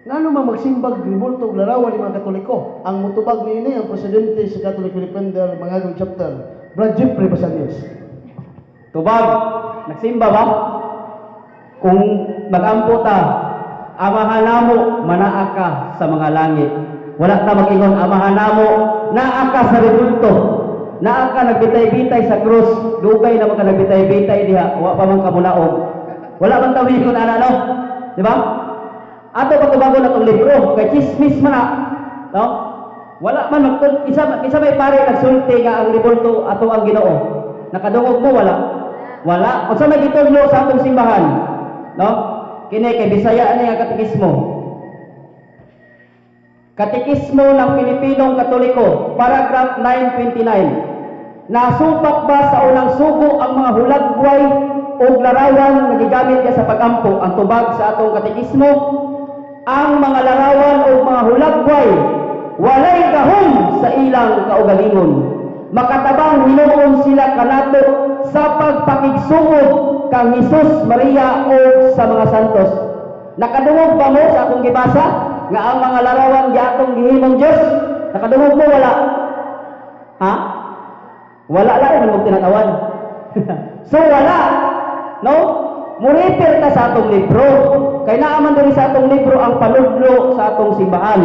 Ngano man magsimbag ribulto ug larawan ni mga Katoliko? Ang mutubag niini ang presidente sa Catholic Defender Mangagong Chapter, Brad Jeffrey Basalios. Tubag, nagsimba ba? Kung magampo ta, amahan namo, manaa ka sa mga langit. Wala ta mag-ingon, amahan namo, naa ka sa rebulto. Naa ka nagbitay-bitay sa krus. Dugay na ka nagbitay-bitay diha. Wa pa man kamulaog. Wala man tawin ko na ano. Di ba? Ato pagkubago na itong libro, kay chismis man na. No? Wala man magtun isa isa may pare nagsulti nga ang rebulto ato ang Ginoo. Nakadungog mo wala. Wala. Unsa may gitudlo sa atong simbahan? No? Kini kay Bisaya ani ang katekismo. Katekismo ng Pilipinong Katoliko, paragraph 929. Nasupak ba sa unang sugo ang mga hulagway o larawan na gigamit ka sa pagampo ang tubag sa atong katekismo? Ang mga larawan o mga hulagway walay gahom sa ilang kaugalingon. Makatabang hinuon sila kanato sa pagpakigsugod kang Hesus, Maria o sa mga santos. Nakadungog ba mo sa akong gibasa nga ang mga larawan di atong gihimong Dios? Nakadungog mo wala? Ha? Wala lang mo tinatawan. so wala. No? Muripir ta sa atong libro. Kay naaman diri sa atong libro ang paludlo sa atong simbahan.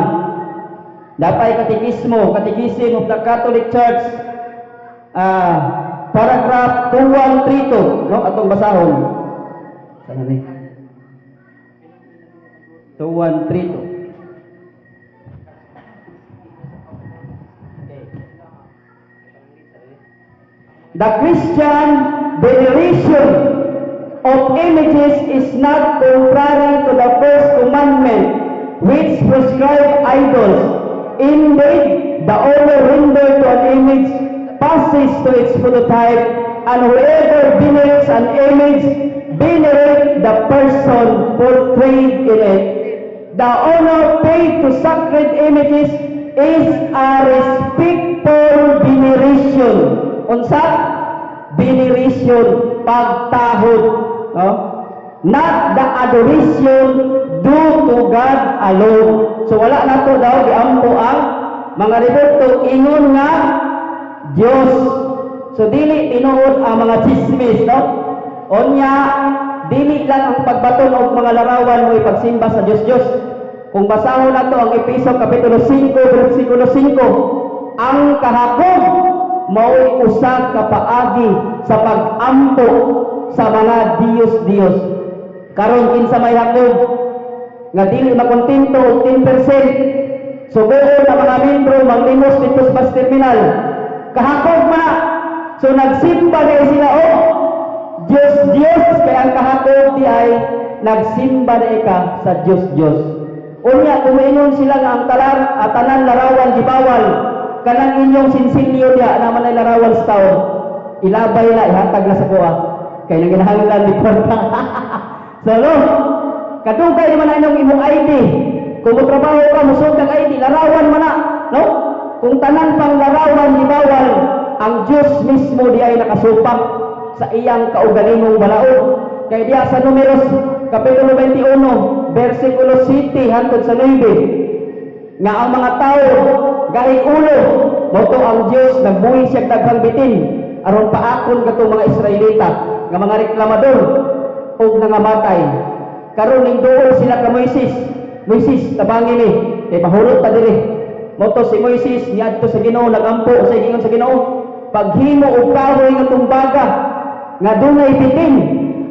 Dapay katekismo, Catechism of the Catholic Church, ah, paragraph 2132, no? Atong basahon. Sana ni? 2132. The Christian veneration of images is not contrary to the first commandment, which prescribe idols. Indeed, the owner rendered to an image passes to its prototype, and whoever venerates an image venerate the person portrayed in it. The honor paid to sacred images is a respectful veneration. Unsa? Veneration, pagtahod. No? Not the adoration due to God alone. So wala na to daw, giampo ang mga rebulto, ingon nga, Diyos. So dili tinuod ang mga chismis, no? Onya, dili lang ang pagbaton og mga larawan mo ipagsimba sa Diyos Diyos. Kung basahon na to ang Episo Kapitulo 5, versikulo 5, ang kahakog mao'y usa ka paagi sa pag-ampo sa mga Diyos-Diyos. Karon kinsa may hakog nga dili makontento og 10%. Sugoon na mga membro maglimos dito sa bus terminal. Kahakog man na. So nagsimba na sila oh. Diyos Diyos kay ang kahakog di ay nagsimba na ka sa Diyos Diyos. Unya kumingon sila nga ang talar at tanan larawan di bawal kanang inyong sinsilyo diya naman ay larawan sa tao. Ilabay na ihatag na sa kuha. Kay nang ginahanglan ni kwarta. so no, kadugay naman na inyong imong ID. Kung trabaho ka, musod kang ID, larawan man na. No? Kung tanan pang larawan di bawal, ang Diyos mismo di ay nakasupak sa iyang kaugalingong balaod. Kay diya sa numeros Kapitulo 21, versikulo 7 hangtod sa 9, nga ang mga tao gahing ulo, moto ang Diyos nagbuhi siya daghang bitin aron paakon katong mga Israelita nga mga reklamador ug nangamatay. Karon ning duol sila ka Moises. Moises tabangi ni kay mahulot pa diri. Moto si Moises niadto sa Ginoo nagampo sa gingon sa Ginoo paghimo og kahoy nga tumbaga nga dunay bitin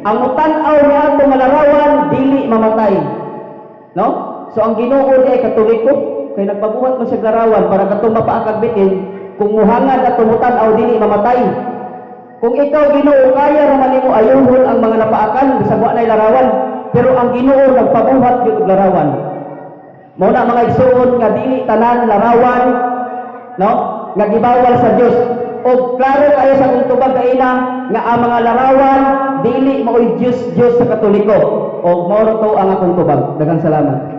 ang mutan-aw ni ato nga dili mamatay. No? So ang Ginoo ay katoliko kay nagpabuhat man siya larawan para katong mapaakag bitin kung muhangad at tumutan-aw dili mamatay. Kung ikaw Ginoo kaya ra man nimo ayuhon ang mga napaakan bisag wa nay larawan, pero ang Ginoo nagpabuhat gyud og larawan. Mao na mga igsuon nga dili tanan larawan no? Nga gibawal sa Dios o klaro kayo sa kung tubag kaina nga ang mga larawan dili mao'y Dios Dios sa Katoliko. O mao to ang akong tubag. Daghang salamat